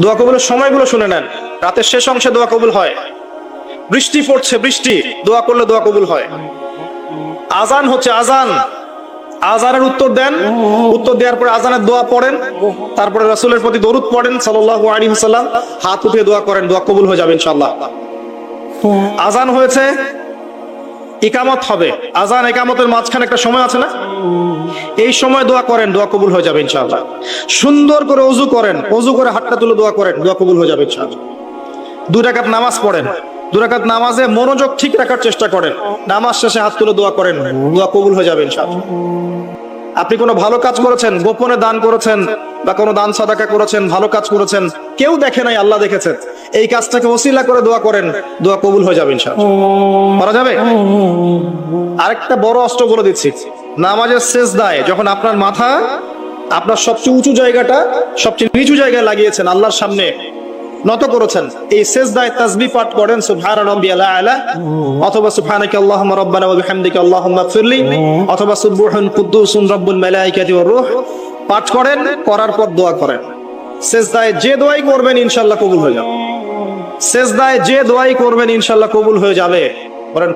দোয়া কবুলের সময়গুলো শুনে নেন। রাতের শেষ অংশে দোয়া কবুল হয়। বৃষ্টি পড়ছে, বৃষ্টি। দোয়া করলে দোয়া কবুল হয়। আজান হচ্ছে আজান। আজানের উত্তর দেন। উত্তর দেওয়ার পরে আজানের দোয়া পড়েন। তারপরে রাসূলের প্রতি দরুদ পড়েন সাল্লাল্লাহু আলাইহি ওয়াসাল্লাম। হাত উঠিয়ে দোয়া করেন। দোয়া কবুল হয়ে যাবে ইনশাআল্লাহ। আজান হয়েছে ইকামত হবে। আজান একামতের মাঝখানে একটা সময় আছে না? এই সময় দোয়া করেন, দোয়া কবুল হয়ে যাবে ইনশাআল্লাহ। সুন্দর করে অজু করেন, অজু করে হাতটা তুলে দোয়া করেন, দোয়া কবুল হয়ে যাবে ইনশাআল্লাহ। রাকাত নামাজ পড়েন দুই রাকাত নামাজে মনোযোগ ঠিক রাখার চেষ্টা করেন। নামাজ শেষে হাত তুলে দোয়া করেন, দোয়া কবুল হয়ে যাবে ইনশাআল্লাহ। আপনি কোনো ভালো কাজ করেছেন, গোপনে দান করেছেন বা কোনো দান সাদাকা করেছেন, ভালো কাজ করেছেন, কেউ দেখে নাই, আল্লাহ দেখেছেন। এই কাজটাকে ওসিলা করে দোয়া করেন, দোয়া কবুল হয়ে যাবে ইনশাআল্লাহ। যাবে? আরেকটা বড় অস্ত্র বলে দিচ্ছি। নামাজের শেষ দায় যখন আপনার মাথা, আপনার সবচেয়ে উঁচু জায়গাটা সবচেয়ে নিচু জায়গায় লাগিয়েছেন আল্লাহর সামনে, নত করেছেন, এই শেষ দায় তাসবি পাঠ করেন সুবহান রাব্বিয়াল আলা অথবা সুবহানাকা আল্লাহুম্মা রাব্বানা ওয়া বিহামদিকা ফিরলি অথবা সুবহান কুদ্দুসুন রাব্বুল মালাইকাতি ওয়ার রূহ পাঠ করেন, করার পর দোয়া করেন। শেষ দায় যে দোয়াই করবেন, ইনশাআল্লাহ কবুল হয়ে যাবে। শেষ দায় যে দোয়াই করবেন ইনশাল্লাহ কবুল হয়ে যাবে। বলেন